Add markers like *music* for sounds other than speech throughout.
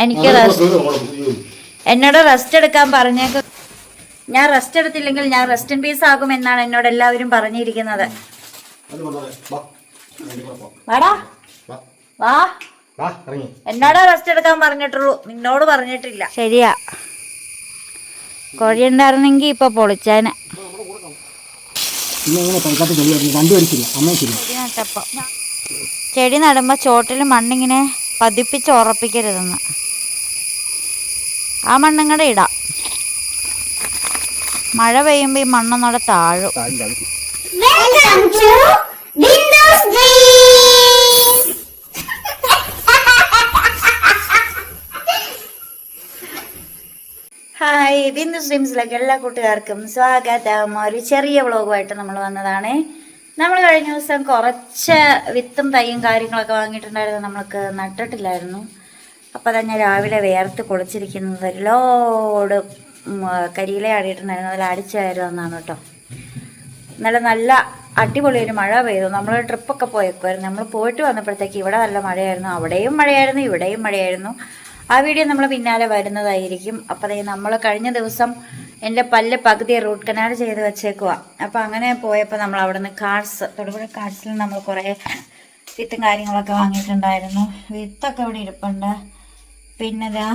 എനിക്ക് എന്നോട് റെസ്റ്റ് എടുക്കാൻ പറഞ്ഞേക്ക്. ഞാൻ റെസ്റ്റ് എടുത്തില്ലെങ്കിൽ ഞാൻ റെസ്റ്റ് ഇൻ പീസ് ആകും എന്നാണ് എന്നോട് എല്ലാവരും പറഞ്ഞിരിക്കുന്നത്. വാടാ. വാ. എന്നോട് റെസ്റ്റ് എടുക്കാൻ പറഞ്ഞിട്ടുള്ളൂ. നിന്നോട് പറഞ്ഞിട്ടില്ല. ശരിയാ. കോഴി ഉണ്ടായിരുന്നെങ്കി ഇപ്പൊ പൊളിച്ചാന്. ചെടി നടുമ്പോ ചോട്ടിൽ മണ്ണിങ്ങനെ പതിപ്പിച്ച് ഉറപ്പിക്കരുതെന്ന്. ആ മണ്ണും കൂടെ ഇടാം. മഴ പെയ്യുമ്പോ ഈ മണ്ണൊന്നൂടെ താഴും! ഹായ് ബിന്ദു സ്ട്രീംസിലേക്ക് എല്ലാ കൂട്ടുകാർക്കും സ്വാഗതം. ഒരു ചെറിയ വ്ളോഗുമായിട്ട് നമ്മൾ വന്നതാണ്. നമ്മൾ കഴിഞ്ഞ ദിവസം കുറച്ച് വിത്തും തൈയും കാര്യങ്ങളൊക്കെ വാങ്ങിയിട്ടുണ്ടായിരുന്നു. നമ്മൾക്ക് നട്ടിട്ടില്ലായിരുന്നു. അപ്പോൾ തന്നെ രാവിലെ വേർത്ത് കുളിച്ചിരിക്കുന്നത്. ഒരു കരിയിലെ ആടിയിട്ടുണ്ടായിരുന്നു. അതിൽ അടിച്ചായിരുന്നു എന്നാണ് കേട്ടോ. ഇന്നലെ നല്ല അടിപൊളി ഒരു മഴ പെയ്തു. നമ്മൾ ട്രിപ്പൊക്കെ പോയേക്കുമായിരുന്നു നമ്മൾ പോയിട്ട് വന്നപ്പോഴത്തേക്ക് ഇവിടെ നല്ല മഴയായിരുന്നു. അവിടെയും മഴയായിരുന്നു ഇവിടെയും മഴയായിരുന്നു. ആ വീഡിയോ നമ്മൾ പിന്നാലെ വരുന്നതായിരിക്കും. അപ്പോൾ നമ്മൾ കഴിഞ്ഞ ദിവസം എന്റെ പല്ല് പകുതി റൂട്ട് കനാൽ ചെയ്ത് വെച്ചേക്കുക അപ്പോൾ അങ്ങനെ പോയപ്പോൾ നമ്മൾ അവിടെ നിന്ന് കാർഡ്സ് തൊടുപുഴ കാർഡ്സിൽ നമ്മൾ കുറേ വിത്തും കാര്യങ്ങളൊക്കെ വാങ്ങിയിട്ടുണ്ടായിരുന്നു. വിത്തൊക്കെ ഇവിടെ ഇരിപ്പുണ്ട്. പിന്നെ ഇതാ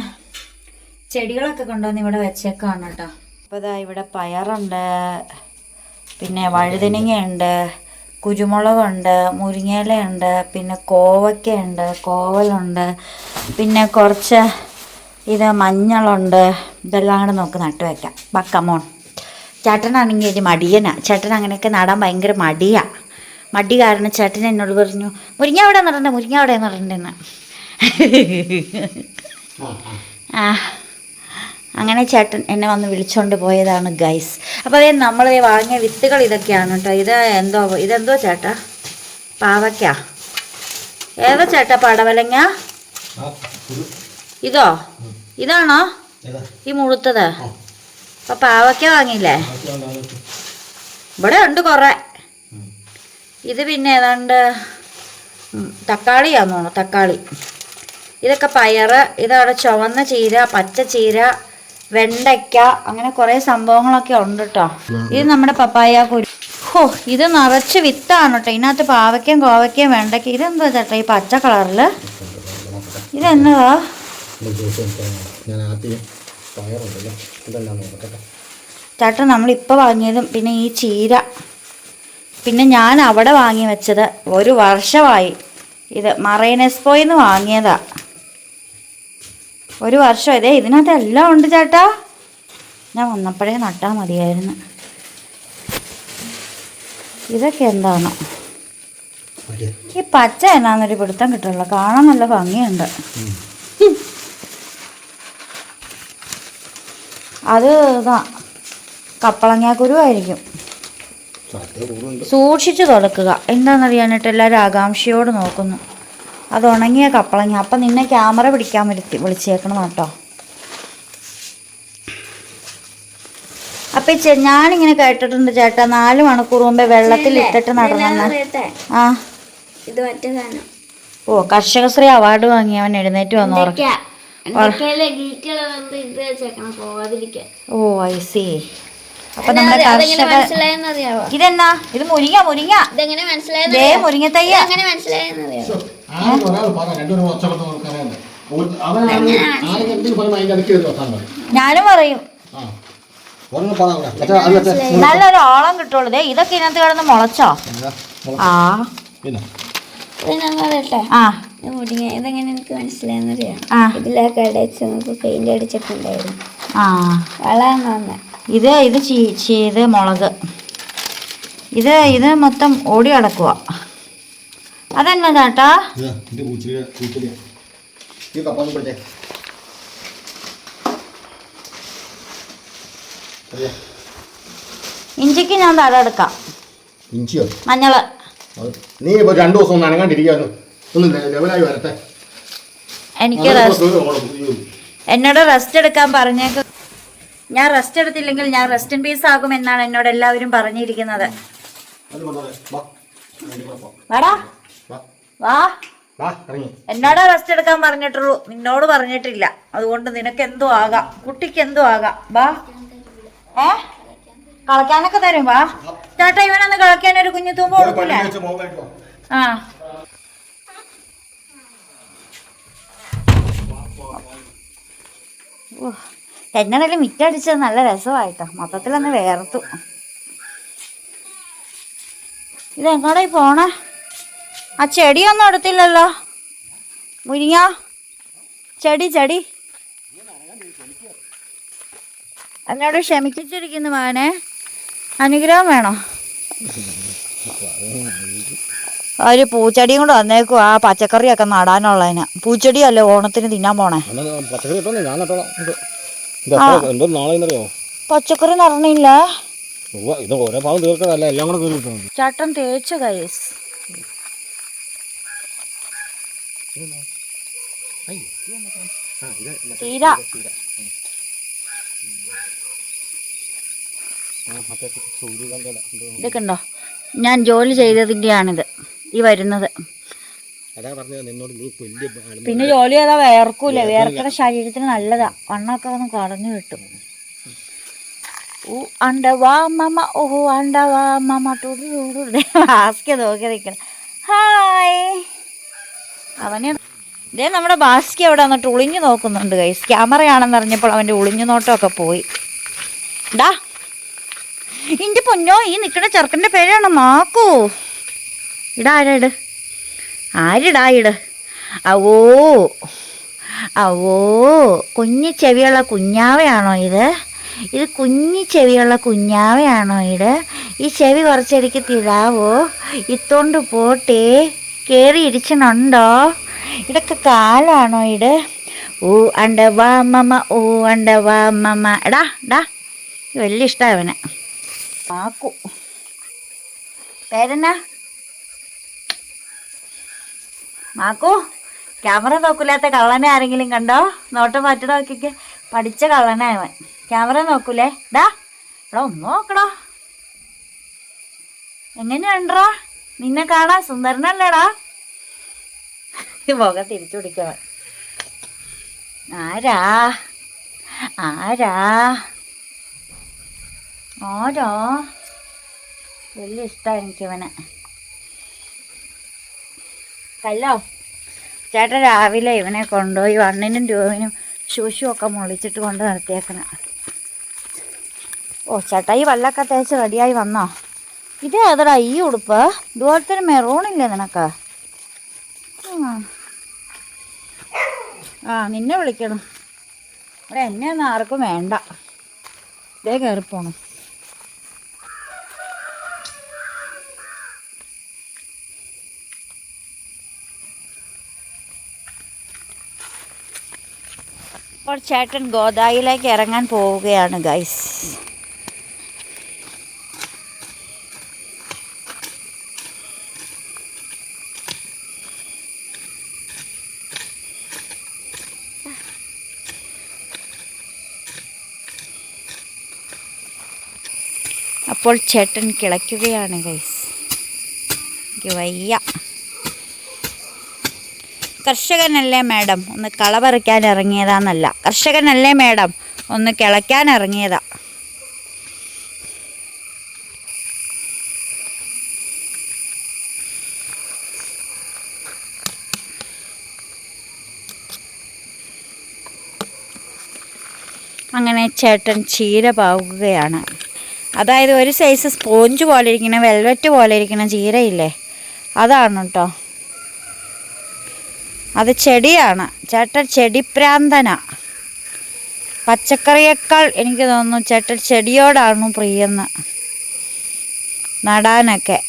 ചെടികളൊക്കെ കൊണ്ടുവന്ന് ഇവിടെ വെച്ചേക്കാണ് കേട്ടോ. അപ്പോൾ ഇതാ ഇവിടെ പയറുണ്ട് പിന്നെ വഴുതനങ്ങയുണ്ട് കുരുമുളകുണ്ട് മുരിങ്ങയിലയുണ്ട് പിന്നെ കോവയ്ക്കയുണ്ട് കോവലുണ്ട് പിന്നെ കുറച്ച് ഇത് മഞ്ഞളുണ്ട് ഇതെല്ലാം കൂടെ നമുക്ക് നട്ടു വയ്ക്കാം ബക്കമോൺ ചേട്ടനാണെങ്കിൽ ഒരു മടിയനാ. ചേട്ടൻ അങ്ങനെയൊക്കെ നടാൻ ഭയങ്കര മടിയാണ് മടി കാരണം ചേട്ടൻ എന്നോട് പറഞ്ഞു മുരിങ്ങ അവിടെ നടണ്ടേ മുരിങ്ങ അവിടെ നടണ്ടെന്ന് ആ അങ്ങനെ ചേട്ടൻ എന്നെ വന്ന് വിളിച്ചോണ്ട് പോയതാണ് ഗൈസ്. അപ്പോൾ അതേ നമ്മൾ വാങ്ങിയ വിത്തുകൾ ഇതൊക്കെയാണ് കേട്ടോ. ഇത് എന്തോ ഇതെന്തോ ചേട്ടാ? പാവയ്ക്ക. ഏതാ ചേട്ടാ പടവലങ്ങ? ഇതോ? ഇതാണോ? ഈ മുഴുത്തത്? അപ്പൊ പാവയ്ക്ക വാങ്ങിയില്ലേ? ഇവിടെ ഉണ്ട് കുറേ. ഇത് പിന്നെ ഏതാണ്ട് തക്കാളിയാന്നോ തോന്നുന്നു തക്കാളി. ഇതൊക്കെ പയറ് ഇതവിടെ ചുവന്ന ചീര പച്ച ചീര വെണ്ടയ്ക്ക അങ്ങനെ കുറേ സംഭവങ്ങളൊക്കെ ഉണ്ട് കേട്ടോ ഇത് നമ്മുടെ പപ്പായ കുരു ഹോ ഇത് നിറച്ച് വിത്താണ് കേട്ടോ ഇതിനകത്ത് പാവയ്ക്കയും കോവയ്ക്കയും വെണ്ടയ്ക്ക ഇതെന്താ ചേട്ടാ ഈ പച്ച കളറിൽ നോക്കട്ടെ ചേട്ടാ നമ്മളിപ്പോൾ വാങ്ങിയതും പിന്നെ ഈ ചീര. പിന്നെ ഞാൻ അവിടെ വാങ്ങി വെച്ചത് ഒരു വർഷമായി. ഇത് മറൈനെസ്പോയിന്ന് വാങ്ങിയതാ. ഒരു വർഷം. ഇതേ ഇതിനകത്ത് എല്ലാം ഉണ്ട് ചേട്ടാ. ഞാൻ വന്നപ്പോഴേ നട്ടാൽ മതിയായിരുന്നു. ഇതൊക്കെ എന്താണ്? ഈ പച്ച എന്നാന്നൊരു പിടുത്തം കിട്ടുള്ളൂ. കാണാൻ നല്ല ഭംഗിയുണ്ട്. അത് ഇതാ കപ്പളങ്ങാക്കുരുവായിരിക്കും സൂക്ഷിച്ചു തുടക്കുക. എന്താണെന്നറിയാനായിട്ട് എല്ലാവരും ആകാംക്ഷയോട് നോക്കുന്നു. അത് ഉണങ്ങിയ കപ്പളങ്ങ. അപ്പം നിന്നെ ക്യാമറ പിടിക്കാൻ വരുത്തി വിളിച്ചേക്കണം കേട്ടോ. അപ്പം ചേ ഞാനിങ്ങനെ കേട്ടിട്ടുണ്ട് ചേട്ടാ നാല് മണിക്കൂർ മുമ്പേ വെള്ളത്തിൽ ഇട്ടിട്ട് നടന്നെന്ന് ആ. ഇത് മറ്റേ സാധനം. ഓ കർഷകശ്രീ അവാർഡ് വാങ്ങിയവൻ എഴുന്നേറ്റ് വന്നു എന്തൊക്കെയാ? എന്തൊക്കെയല്ലേ? ഇത് വെച്ചേക്കണം പോവാതിരിക്കാൻ. Oh I see. അപ്പൊ നമ്മുടെ കർഷക ഇതെന്നാ? ഇത് മുരിങ്ങ മുരിങ്ങ. ഇതെങ്ങനെ മനസ്സിലായെന്ന് ആരും ഒരാൾ പറ രണ്ടുപേരും ആരും എന്തെങ്കിലും പറയുമ്പോൾ അതിന്റെ വെക്കാൻ പറയും. ഞാനും പറയും. ആ. ഒരെണ്ണം പറ അവിടെ മറ്റേ അത് മറ്റേ നല്ലൊരു ഓളം കിട്ടുള്ളൂ. ദേ ഇതൊക്കെ ഇതിനകത്ത് കിടന്ന് മുളച്ചോ? എന്താ? ആ. പിന്നെ? ഇത് ഞാൻ പറയട്ടെ? ആ. ഇത് മുടിങ്ങ ഇതെങ്ങനെ എനിക്ക് മനസ്സിലായെന്നറിയാം ആ. ഇതിലൊക്കെ അടച്ച് നമുക്ക് പെയിന്റ് അടിച്ചിട്ടുണ്ടായിരുന്നു. ആ. വളാന്ന് വന്നെ. ഇത് ഇത് ചീ ചെയ്ത് മുളക്. ഇത് ഇത് മൊത്തം ഓടി കിടക്കുക അതെന്നാ ചേട്ടാ? ഇതാ ഇത് പൂച്ചിരി പൂച്ചിരി ഈ കപ്പാന്ന് പിടിച്ചേ അതെ. ഇഞ്ചിക്ക് ഞാൻ തട എടുക്കാം. ഇഞ്ചിയോ? മഞ്ഞൾ. നീ ഇപ്പൊ രണ്ടു ദിവസം ഒന്ന് അനങ്ങാണ്ടിരിക്കുന്നു ഒന്ന് ലെവലായി വരട്ടെ. എനിക്ക്. എന്നോട് റെസ്റ്റ് എടുക്കാൻ പറഞ്ഞേക്ക്. ഞാൻ റെസ്റ്റ് എടുത്തില്ലെങ്കിൽ ഞാൻ റെസ്റ്റ് ഇൻ പീസ് ആകും എന്നാണ് എന്നോട് എല്ലാവരും പറഞ്ഞിരിക്കുന്നത്. വാടാ. വാ. എന്നോടാ റെസ്റ്റ് എടുക്കാൻ പറഞ്ഞിട്ടുള്ളൂ. നിന്നോട് പറഞ്ഞിട്ടില്ല. അതുകൊണ്ട് നിനക്ക് എന്തോ ആകാം. കുട്ടിക്ക് എന്തോ ആകാം. വാ. ഏ? കളക്കാനൊക്കെ തരും. വാ. ചേട്ടാ ഇവനൊന്ന് കളക്കാൻ ഒരു കുഞ്ഞു തൂമ്പ് കൊടുക്കില്ല. ആ. ഓ, മിറ്റടിച്ചത് നല്ല രസമായിട്ടോ. മൊത്തത്തിലൊന്ന് വേർത്തു. ഇതെങ്ങോടായി പോണേ? ആ ചെടിയൊന്നും എടുത്തില്ലല്ലോ. മുരിങ്ങ. ചെടി ചെടി. എന്നോട് ക്ഷമിച്ചിരിക്കുന്നു മകനെ. അനുഗ്രഹം വേണോ? ഒരു പൂച്ചെടിയും കൂടെ വന്നേക്കും. ആ പച്ചക്കറിയൊക്കെ നടാനുള്ളതിന്. പൂച്ചെടിയല്ലേ ഓണത്തിന് തിന്നാൻ പോണേ? പച്ചക്കറി ഇട്ടോ ചട്ടം തേച്ചു ഇത് ഇത് എത്ര- എന്തോ നാളെ എന്നറിയോ പച്ചക്കറി നടണില്ല ഉവ്വ, ഇത് ഓരോ ഭാഗം തീർക്കതല്ല എല്ലാം കൂടെ കയറി കിട്ടും ചട്ടം തേച്ച കൈസ് ഇതൊക്കെ ഉണ്ടോ? ഞാൻ ജോലി ചെയ്തതിന്റെയാണിത് ഈ വരുന്നത്. പിന്നെ ജോലി ചെയ്താൽ വേർക്കൂല. വേർക്കണ ശരീരത്തിന് നല്ലതാ. വണ്ണൊക്കെ ഒന്ന് കടഞ്ഞു കിട്ടും ഓ അണ്ടവാ മമ ഓഹോ അണ്ടവാ മമ ടുടു ബാസ്കെ നോക്കി നിൽക്കണം. ഹായ്. അവനെ ഇതേ നമ്മുടെ ബാസ്കി അവിടെ വന്നിട്ട് ഒളിഞ്ഞു നോക്കുന്നുണ്ട് കൈസ് ക്യാമറയാണെന്ന് അറിഞ്ഞപ്പോൾ അവന്റെ ഒളിഞ്ഞു നോട്ടമൊക്കെ പോയി. ഡാ. ഇന്റെ പൊന്നോ ഈ നിൽക്കുന്ന ചെറുക്കന്റെ പേരാണ് മാക്കൂ. ഇടാ ആരാ ഇട് ആരിടാ ഇട് അവോ. അവോ. കുഞ്ഞു ചെവിയുള്ള കുഞ്ഞാവയാണോ ഇത്? ഇത് കുഞ്ഞു ചെവിയുള്ള കുഞ്ഞാവയാണോ ഇത്? ഈ ചെവി കുറച്ചെനിക്ക് തിരാവോ? ഇത്തോണ്ട് പോട്ടെ. കയറി ഇരിച്ചണുണ്ടോ ഇതൊക്കെ കാലാണോ ഇട് ഊ അണ്ട വാ ഊ ഓ അണ്ട വാ മമ്മ എടാ ഡാ വലിയ ഇഷ്ടമാണ് അവനെ ആക്കു. പേരെന്നാ? മാക്കു ക്യാമറ നോക്കൂലാത്ത കള്ളനെ ആരെങ്കിലും കണ്ടോ? നോട്ടം മാറ്റി നോക്കിക്ക്. പഠിച്ച കള്ളനാ അവൻ ക്യാമറ നോക്കൂലേ? ഡാ എടാ ഒന്ന് നോക്കടോ. എങ്ങനെയുണ്ടോ നിന്നെ കാണാൻ സുന്ദരനല്ലേടാ. മുഖം തിരിച്ചു പിടിക്കവൻ ആരാ? ആരാ? ഓരോ വലിയ ഇഷ്ടമാണ് എനിക്കിവനെ. കല്ലോ ചേട്ടൻ രാവിലെ ഇവനെ കൊണ്ടുപോയി വണ്ണിനും രൂപനും ശൂശും ഒക്കെ മുളിച്ചിട്ട് കൊണ്ട് നിർത്തിയേക്കണം. ഓ ചേട്ടാ ഈ വെള്ളമൊക്കെ തേച്ച് റെഡിയായി വന്നോ? ഇത് ഏതടാ ഈ ഉടുപ്പ്. ഇതുപോലത്തെ മെറൂണില്ലേ നിനക്ക്? ആ. നിന്നെ വിളിക്കണം. ഇവിടെ എന്നെ ഒന്നും ആർക്കും വേണ്ട. ഇതേ കയറിപ്പോണം അപ്പോൾ ചേട്ടൻ ഗോദായിലേക്ക് ഇറങ്ങാൻ പോവുകയാണ് ഗൈസ് അപ്പോൾ ചേട്ടൻ കിളയ്ക്കുകയാണ് ഗൈസ് എനിക്ക് വയ്യ. കർഷകനല്ലേ മാഡം? ഒന്ന് കള പറിക്കാൻ ഇറങ്ങിയതാന്നല്ല. കർഷകനല്ലേ മാഡം? ഒന്ന് കിളയ്ക്കാൻ ഇറങ്ങിയതാ. അങ്ങനെ ചേട്ടൻ ചീര പാവുകയാണ്. അതായത് ഒരു സൈസ് സ്പോഞ്ച് പോലെ ഇരിക്കുന്ന വെൽവെറ്റ് പോലെ ഇരിക്കുന്ന ചീരയില്ലേ? അതാണ് കേട്ടോ അത് ചെടിയാണ്. ചേട്ടൻ ചെടിപ്രാന്തന. പച്ചക്കറിയേക്കാൾ എനിക്ക് തോന്നുന്നു ചേട്ടൻ ചെടിയോടാണ് പ്രിയെന്ന് നടാനൊക്കെ.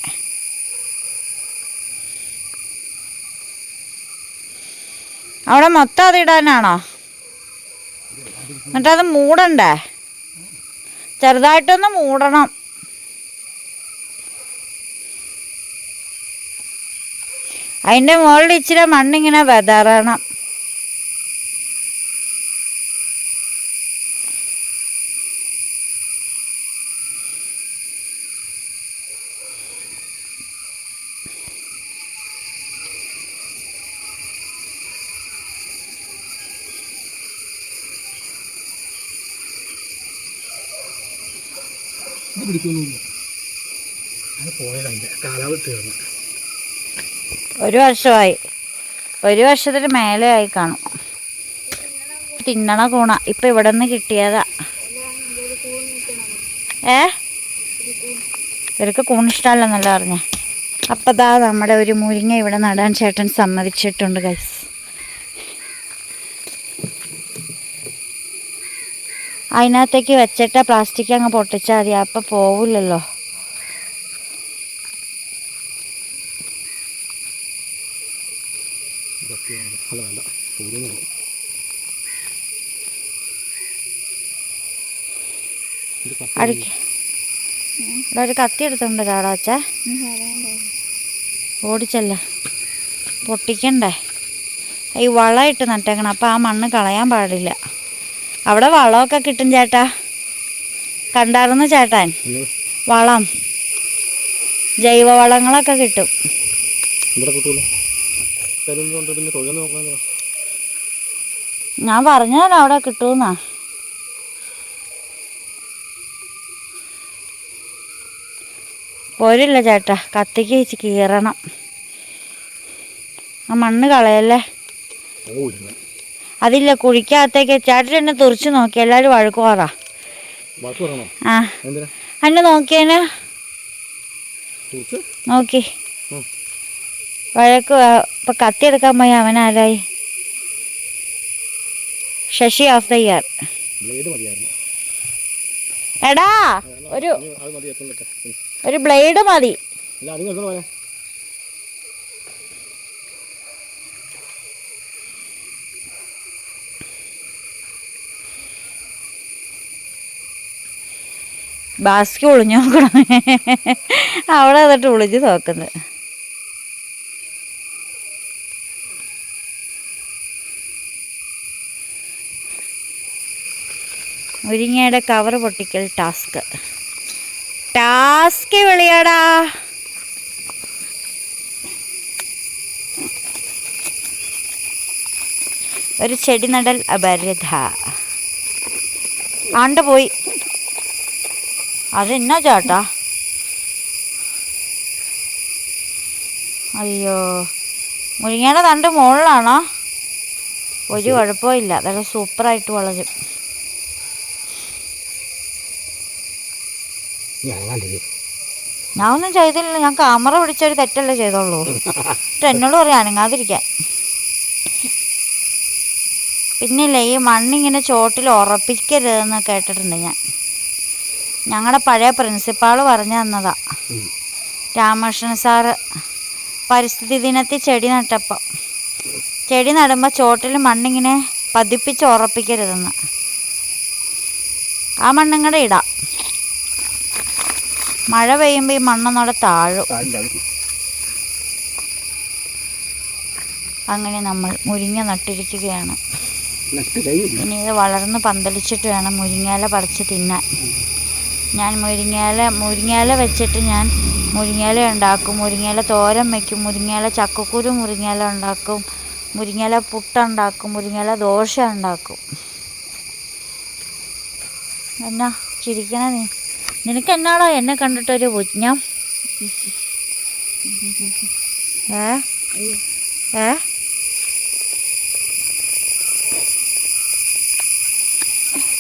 അവിടെ മൊത്തം അതിടാനാണോ? എന്നിട്ടത് മൂടണ്ടേ? ചെറുതായിട്ടൊന്ന് മൂടണം. അതിന്റെ മുകളിൽ ഇച്ചിരി മണ്ണിങ്ങനെ വെതറണം. ഒരു വർഷമായി. ഒരു വർഷത്തിന് മേലെ ആയി കാണും. തിന്നണ കൂണ. ഇപ്പൊ ഇവിടെ നിന്ന് കിട്ടിയതാ. ഏ? ഇവർക്ക് കൂണിഷ്ടമല്ലെന്നല്ല പറഞ്ഞേ. അപ്പം ദാ നമ്മുടെ ഒരു മുരിങ്ങ ഇവിടെ നടാൻ ചേട്ടൻ സമ്മതിച്ചിട്ടുണ്ട് ഗൈസ് അതിനകത്തേക്ക് വെച്ചിട്ട് പ്ലാസ്റ്റിക് അങ്ങ് പൊട്ടിച്ചാൽ മതി. അപ്പം പോവില്ലല്ലോ അല്ല വേണ്ട പോകുന്നു അടിക്ക്. ഇവിടെ ഒരു കത്തി എടുത്തുണ്ട് ചാടാ ഓടിച്ചല്ല. പൊട്ടിക്കണ്ടേ. ഈ വളമിട്ട് നട്ടേക്കണം അപ്പം ആ മണ്ണ് കളയാൻ പാടില്ല. അവിടെ വളമൊക്കെ കിട്ടും ചേട്ടാ. കണ്ടായിരുന്നു ചേട്ടാൻ? വളം. ജൈവ വളങ്ങളൊക്കെ കിട്ടും. ഞാൻ പറഞ്ഞല്ലോ അവിടെ കിട്ടുമെന്നാ. പോരില്ല ചേട്ടാ. കത്തിക്ക് വെച്ച് കീറണം. ആ മണ്ണ് കളയല്ലേ? അതില്ല കുഴിക്കകത്തേക്ക് ചേട്ടൻ എന്നെ തുറച്ചു നോക്കി. എല്ലാവരും വഴക്കുവാറാ ആ. അന്നെ നോക്കിയേന്. കുറിച്ച് നോക്കി. വഴക്ക് ഇപ്പൊ കത്തി എടുക്കാൻ പോയി അവൻ ആരായി? Sasi of the year. എടാ ഒരു ഒരു ബ്ലേഡ് മതി. ബാസ്കി ഒളിഞ്ഞു നോക്കണം? അവിടെ എന്നിട്ട് ഒളിഞ്ഞു നോക്കുന്നത് മുരിങ്ങയുടെ കവർ പൊട്ടിക്കൽ ടാസ്ക് ടാസ്ക് വിളിയാടാ. ഒരു ചെടി നടൽ അപരത ആണ്ട് പോയി. അതെന്നാ ചേട്ടാ? അയ്യോ. മുരിങ്ങയുടെ തണ്ട് മുകളിലാണോ? ഒരു കുഴപ്പമില്ല അതൊക്കെ സൂപ്പറായിട്ട് വളരും. ഞാൻ ഒന്നും ചെയ്തില്ല. ഞാൻ ക്യാമറ പിടിച്ച ഒരു തെറ്റല്ലേ ചെയ്തോളൂ എന്നിട്ട് എന്നോട് പറയാം അനങ്ങാതിരിക്കാൻ. പിന്നില്ലേ ഈ മണ്ണിങ്ങനെ ചോട്ടിൽ ഉറപ്പിക്കരുതെന്ന് കേട്ടിട്ടുണ്ട് ഞാൻ. ഞങ്ങളുടെ പഴയ പ്രിൻസിപ്പാൾ പറഞ്ഞു തന്നതാ. രാമകൃഷ്ണൻ സാറ് പരിസ്ഥിതി ദിനത്തിൽ ചെടി നട്ടപ്പോൾ ചെടി നടുമ്പോൾ ചോട്ടിൽ മണ്ണിങ്ങനെ പതിപ്പിച്ച് ഉറപ്പിക്കരുതെന്ന്. ആ മണ്ണിങ്ങടെ ഇടാം. മഴ പെയ്യുമ്പോൾ ഈ മണ്ണൊന്നോടെ താഴും. അങ്ങനെ നമ്മൾ മുരിങ്ങ നട്ടിരിക്കുകയാണ്. ഇനി ഇത് വളർന്ന് പന്തലിച്ചിട്ട് വേണം മുരിങ്ങയില പറിച്ച് തിന്നാൻ. ഞാൻ മുരിങ്ങയില മുരിങ്ങയില വെച്ചിട്ട് ഞാൻ മുരിങ്ങയില ഉണ്ടാക്കും. മുരിങ്ങയില തോരൻ വയ്ക്കും മുരിങ്ങയില ചക്കക്കുരു മുരിങ്ങയില ഉണ്ടാക്കും. മുരിങ്ങയില പുട്ടുണ്ടാക്കും മുരിങ്ങയില ദോശ ഉണ്ടാക്കും. എന്നാ ചിരിക്കണ നീ. നിനക്ക് എന്നാണോ എന്നെ കണ്ടിട്ടൊരു പുജ്ഞം ഏ? ഏ?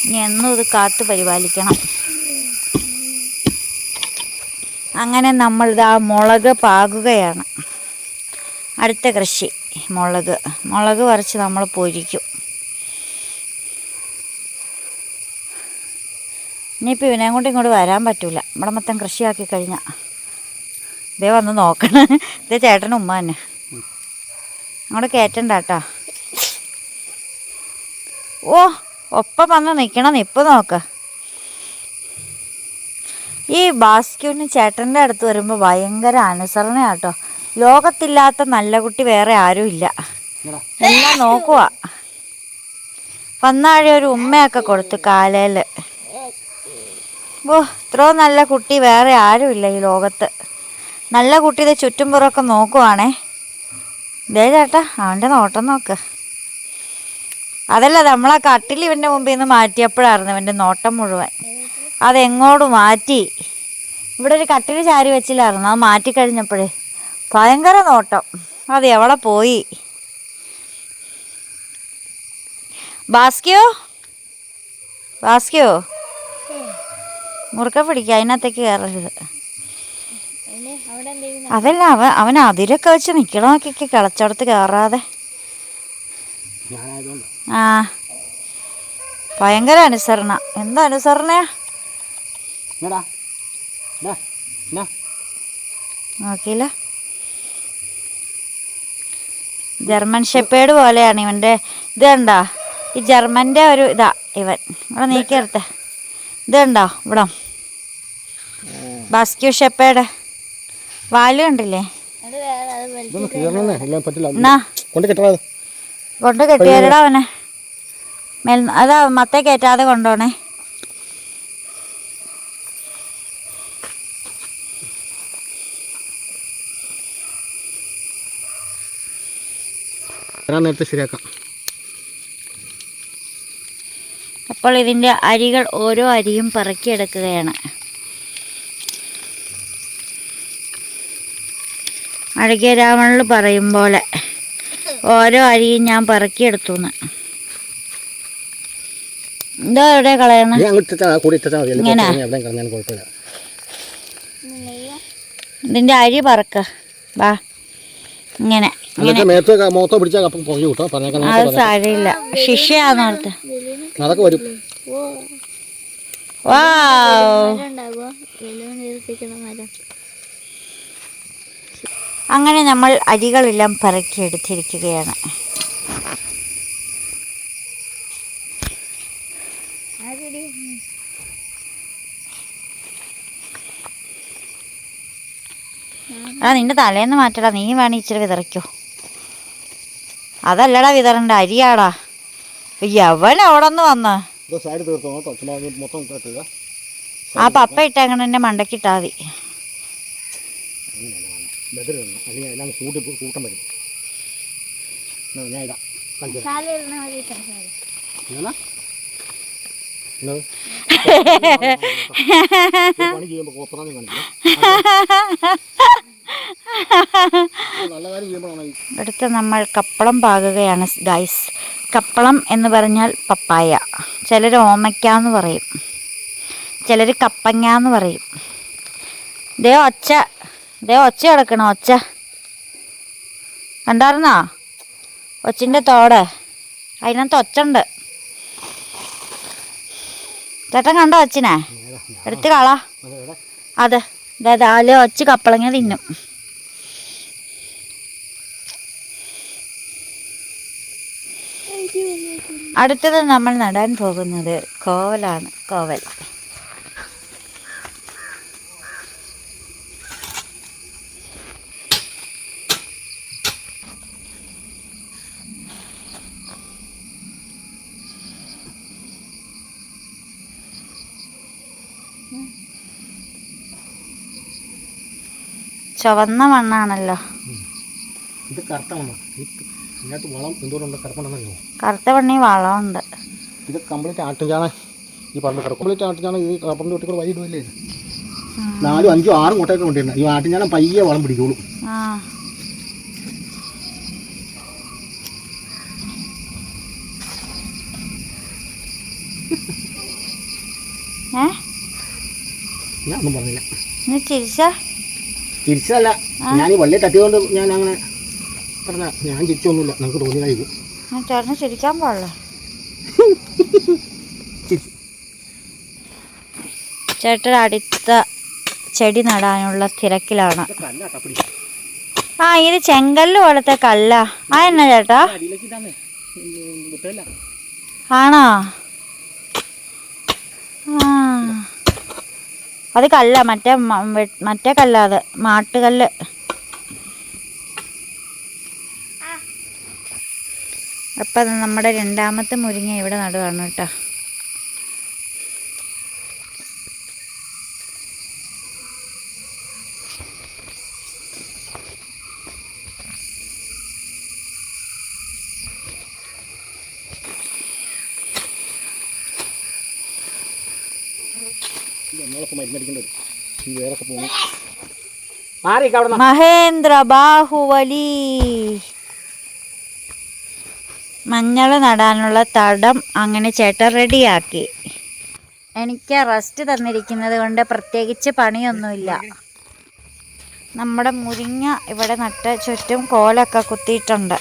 ഇനി എന്നും ഇത് കാത്തു പരിപാലിക്കണം. അങ്ങനെ നമ്മളിത് ആ മുളക് പാകുകയാണ്. അടുത്ത കൃഷി മുളക്. മുളക് പറിച്ച് നമ്മൾ പൊരിക്കും. ഇനിയിപ്പോൾ ഇവനെയും കൊണ്ട് ഇങ്ങോട്ട് വരാൻ പറ്റൂല. ഇവിടെ മൊത്തം കൃഷിയാക്കി കഴിഞ്ഞാൽ ഇതേ വന്ന് നോക്കണം. ഇതേ ചേട്ടനും ഉമ്മ തന്നെ. അങ്ങോട്ട് കയറ്റണ്ട കേട്ടോ ഓ ഒപ്പം വന്ന് നിൽക്കണം നിപ്പ് നോക്ക്. ഈ ബാസ്ക്യൂന് ചേട്ടന്റെ അടുത്ത് വരുമ്പോൾ ഭയങ്കര അനുസരണയാട്ടോ. ലോകത്തില്ലാത്ത നല്ല കുട്ടി വേറെ ആരും ഇല്ല. എല്ലാം നോക്കുക വന്നാഴി ഒരു ഉമ്മയൊക്കെ കൊടുത്തു കാലയിൽ ഓ ഇത്രയും നല്ല കുട്ടി വേറെ ആരുമില്ല ഈ ലോകത്ത്. നല്ല കുട്ടി ഇത് ചുറ്റുംപുറമൊക്കെ നോക്കുവാണേ. ദേ ചേട്ടാ അവന്റെ നോട്ടം നോക്ക്. അതല്ല നമ്മളാ കട്ടിൽ ഇവന്റെ മുമ്പിൽ നിന്ന് മാറ്റിയപ്പോഴായിരുന്നു ഇവന്റെ നോട്ടം മുഴുവൻ. അതെങ്ങോട്ട് മാറ്റി? ഇവിടെ ഒരു കട്ടിൽ ചാരി വെച്ചില്ലായിരുന്നു അത് മാറ്റിക്കഴിഞ്ഞപ്പോഴേ. ഭയങ്കര നോട്ടം. അത് എവിടെ പോയി? ബാസ്കിയോ? ബാസ്കിയോ? മുറുക്ക പിടിക്കുക അതിനകത്തേക്ക് കയറരുത്. അതല്ല അവൻ അവൻ അതിരൊക്കെ വെച്ച് നിൽക്കണമൊക്കെ കിളച്ചടത്ത് കയറാതെ. ആ. ഭയങ്കര അനുസരണ. എന്താ അനുസരണയാ നോക്കിയില്ല. ജർമ്മൻ ഷെപ്പേഡ് പോലെയാണ് ഇവന്റെ ഇത് കണ്ടോ? ഈ ജർമ്മന്റെ ഒരു ഇതാ ഇവൻ. ഇവിടെ നീക്കിയെടുത്തെ. ഇത് കണ്ടോ? ഇവിടെ. ബാസ്ക്യൂ ഷെപ്പേഡ് വാൽ കണ്ടില്ലേ? കൊണ്ട് കെട്ടിയാലടാ അവനെ. മെൽ അതാ മത്തേ കയറ്റാതെ കൊണ്ടോണേ. വരാൻ നേരത്തെ ശരിയാക്കാം. അപ്പോൾ ഇതിന്റെ അരികൾ ഓരോ അരിയും പറക്കിയെടുക്കുകയാണ്. അഴകിയ രാവണൽ പറയും പോലെ. ഓരോ അരിയും ഞാൻ പറക്കിയെടുത്തു എന്താ എവിടെ കളയുന്നത് ഇങ്ങനെ? ഇതിന്റെ അരി പറക്ക. വാ. ഇങ്ങനെ അത് നേരത്തെ പറയാം. സാരമില്ല. ശിക്ഷയാന്നോർത്ത് അതൊക്കെ വരും. വാ. അങ്ങനെ നമ്മൾ അരികളെല്ലാം പറക്കിയെടുത്തിരിക്കുകയാണ് ആ നിന്റെ തലേന്ന് മാറ്റടാ. നീ വേണേ ഇച്ചിരി വിതറിക്കോ. അതല്ലടാ വിതറണ്ട അരിയാടാ. എവൻ അവിടെ നിന്ന് വന്ന്? ആ പപ്പ ഇട്ടങ്ങനെ എന്നെ മണ്ടക്കിട്ടാ ബെതർ ഇടണം അല്ലെങ്കിൽ എല്ലാം കൂട്ടി കൂട്ടം വരും. ഞാൻ ഇങ്ങനെ? എന്നത്? പണി ചെയ്യുമ്പോൾ കോപ്പറാന്ന് കാണിക്കും. അടുത്ത് *laughs* നമ്മൾ കപ്പളം പാകുകയാണ് ഗൈസ് കപ്പളം എന്ന് പറഞ്ഞാൽ പപ്പായ. ചിലർ ഓമയ്ക്ക എന്ന് പറയും. ചിലർ കപ്പങ്ങ എന്ന് പറയും. ദേ ഒച്ച ദേ ഒച്ച കിടക്കണം ഒച്ച. കണ്ടായിരുന്നോ? ഒച്ചിന്റെ തോട്. അതിനകത്ത് ഒച്ചുണ്ട്. ചേട്ടൻ കണ്ടോ ഒച്ചിനെ? എടുത്ത് കളാ. അതെ. ആൽ ഒച്ച കപ്പളങ്ങ തിന്നും. അടുത്തത് നമ്മൾ നടാൻ പോകുന്നത് കോവലാണ്. കോവൽ. ചുവന്ന മണ്ണാണല്ലോ. ഇത് കറുത്ത ഇതിനകത്ത് വളം എന്തുകൊണ്ടുണ്ട്? കറുപ്പുണ്ടെന്നറിയോ? കറുത്ത മണ്ണി വളമുണ്ട്. ഇത് കംപ്ലീറ്റ് ആട്ടിഞ്ചാണ് ഈ പറമ്പ് കിടക്കും കംപ്ലീറ്റ് ആട്ടിഞ്ചാണ് ഈ റബ്ബറിന്റെ ഒട്ടി കൂടെ ഇത് നാലും അഞ്ചും ആറും കോട്ടയൊക്കെ കൊണ്ടിരുന്നത് ഈ ആട്ടിഞ്ചാണ് പയ്യെ വളം പിടിക്കുള്ളൂ. ഒന്നും പറഞ്ഞില്ല. ചിരിച്ച? തിരിച്ചല്ല ഞാൻ ഈ വള്ളി തട്ടിയതുകൊണ്ട് ഞാൻ അങ്ങനെ പറഞ്ഞ ഞാൻ ചിരിച്ചൊന്നുമില്ല നിങ്ങൾക്ക് തോന്നിയതായിരിക്കും ചേട്ടന് ചിരിക്കാൻ പാടില്ല ചേട്ടൻ അടുത്ത ചെടി നടാനുള്ള തിരക്കിലാണ് ആ ഇത് ചെങ്കല്ല് പോലത്തെ കല്ല ആ എന്നാ ചേട്ടാ ആണോ ആ അത് കല്ല മറ്റേ മറ്റേ കല്ല അത് മാട്ടുകല്ല് അപ്പം നമ്മുടെ രണ്ടാമത്തെ മുരിങ്ങ ഇവിടെ നടുവാണ് കേട്ടോ. നമ്മളൊക്കെ മരുന്നടിക്കേണ്ടി ഈ വേറൊക്കെ പോകുന്നു മഹേന്ദ്ര ബാഹുവലി മഞ്ഞൾ നടാനുള്ള തടം അങ്ങനെ ചേട്ടൻ റെഡിയാക്കി. എനിക്ക് റെസ്റ്റ് തന്നിരിക്കുന്നത് കൊണ്ട് പ്രത്യേകിച്ച് പണിയൊന്നുമില്ല. നമ്മുടെ മുരിങ്ങ ഇവിടെ നട്ട ചുറ്റും കോലൊക്കെ കുത്തിയിട്ടുണ്ട്.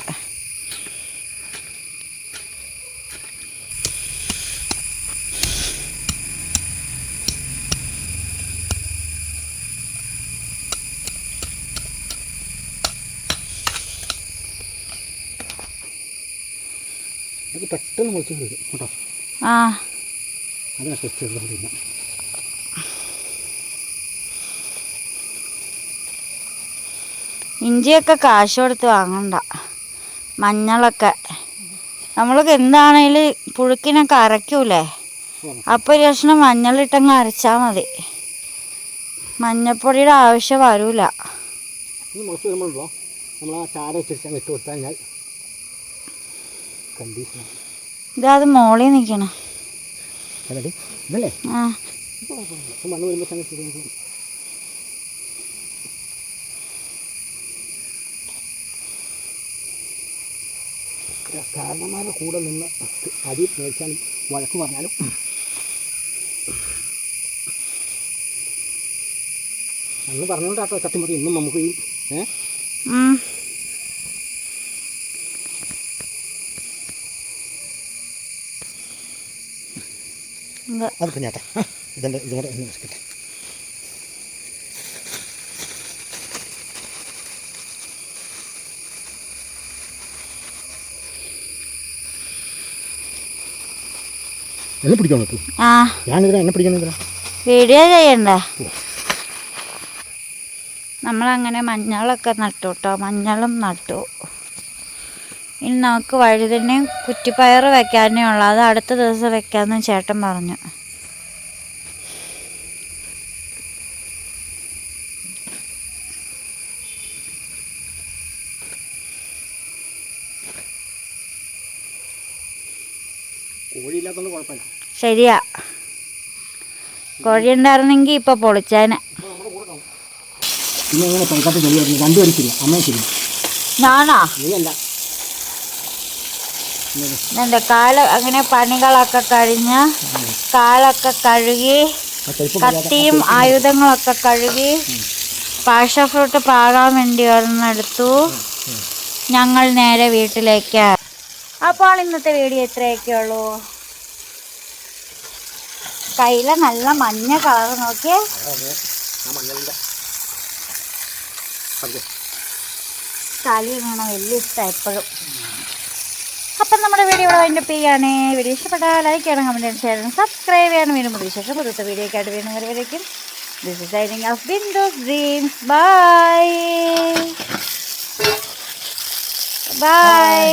അത് പെട്ടെന്ന് മുളച്ച് വരും കേട്ടോ. ആ. അതിനെ ടെസ്റ്റ് ചെയ്തില്ല ഇഞ്ചിയൊക്കെ കാശ് കൊടുത്ത് വാങ്ങണ്ട. മഞ്ഞളൊക്കെ. നമ്മൾക്ക് എന്താണേലും പുഴുക്കിനൊക്കെ അരയ്ക്കൂലേ അപ്പോൾ ഒരു കഷ്ണം മഞ്ഞളിട്ടങ്ങ് അരച്ചാൽ മതി. മഞ്ഞപ്പൊടിയുടെ ആവശ്യം വരൂല. നമ്മൾ ആ ചാര വെച്ചിട്ട് ഇട്ട് കൊടുത്താൽ ഞാൻ അത് മോളിൽ നിൽക്കണം. ആ. കാരണന്മാരുടെ കൂടെ നിന്ന് അടി മേടിച്ചാലും വഴക്ക് പറഞ്ഞാലും അന്ന് പറഞ്ഞുകൊണ്ടാട്ടോ സത്യം പറയും ഇന്നും നമുക്ക് ഈ ഏ? അത് കുഞ്ഞാട്ടെ ഇതിന്റെ ഇതും കൂടെ ഒന്ന് വെച്ചിട്ടെ. എന്നെ പിടിക്കണം ആ. ഞാനിതിനെ എന്നെ പിടിക്കണം വീഡിയോ ചെയ്യണ്ടേ? നമ്മളങ്ങനെ മഞ്ഞളൊക്കെ നട്ടു കേട്ടോ മഞ്ഞളും നട്ടു. ഇനി നമുക്ക് വഴുതനയും കുറ്റിപ്പയർ വെക്കാനേ ഉള്ളൂ. അത് അടുത്ത ദിവസം വെക്കാമെന്ന് ചേട്ടൻ പറഞ്ഞു. ശരിയാ. കോഴി ഉണ്ടായിരുന്നെങ്കിൽ ഇപ്പൊ പൊളിച്ചേനെ. പിന്നെ എങ്ങനെ പൈക്കാത്ത ചെടി വരുന്നത് രണ്ടുപേരും ശരി അമ്മയും ശരി ഞാനാ നീയല്ല കാല അങ്ങനെ പണികളൊക്കെ കഴിഞ്ഞ് കാലൊക്കെ കഴുകി കത്തിയും ആയുധങ്ങളൊക്കെ കഴുകി പാഷ ഫ്രൂട്ട് പാകാൻ വേണ്ടി ഒരെണ്ണെടുത്തു ഞങ്ങൾ നേരെ വീട്ടിലേക്ക്. അപ്പോൾ ഇന്നത്തെ വീഡിയോ ഇത്രയൊക്കെ ഉള്ളൂ കയ്യിലെ നല്ല മഞ്ഞ കളർ നോക്കിയേ കളി കാണാൻ വലിയ ഇഷ്ടം എപ്പോഴും. അപ്പം നമ്മുടെ വീഡിയോ ഇവിടെ വൈൻഡപ്പ് ചെയ്യുകയാണ്. വീഡിയോ ഇഷ്ടപ്പെട്ടാൽ ലൈക്ക് ചെയ്യണം കമന്റ് ചെയ്യണം ഷെയർ ചെയ്യണം സബ്സ്ക്രൈബ് ചെയ്യണം. വീണ്ടും പുതിയ ശേഷം പുതുത്ത വീഡിയോ ആയിട്ട് വീണ്ടും this is signing off Bindu's dreams bye bye